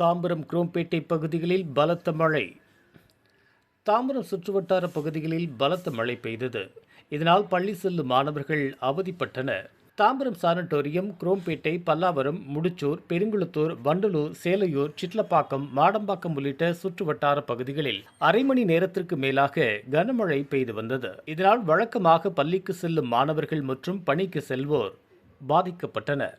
தாம்பரம் குரோம்பேட்டை பகுதிகளில் பலத்த மழை. தாம்பரம் சுற்றுவட்டார பகுதிகளில் பலத்த மழை பெய்தது. இதனால் பள்ளி செல்லும் மாணவர்கள் அவதிப்பட்டனர். தாம்பரம் சானட்டோரியம் குரோம்பேட்டை பல்லாவரம் முடிச்சூர் பெருங்குளத்தூர் வண்டலூர் சேலையூர் சிட்லப்பாக்கம் மாடம்பாக்கம் உள்ளிட்ட சுற்றுவட்டார பகுதிகளில் அரை மணி நேரத்திற்கு மேலாக கனமழை பெய்து வந்தது. இதனால் வழக்கமாக பள்ளிக்கு செல்லும் மாணவர்கள் மற்றும் பணிக்கு செல்வோர் பாதிக்கப்பட்டனர்.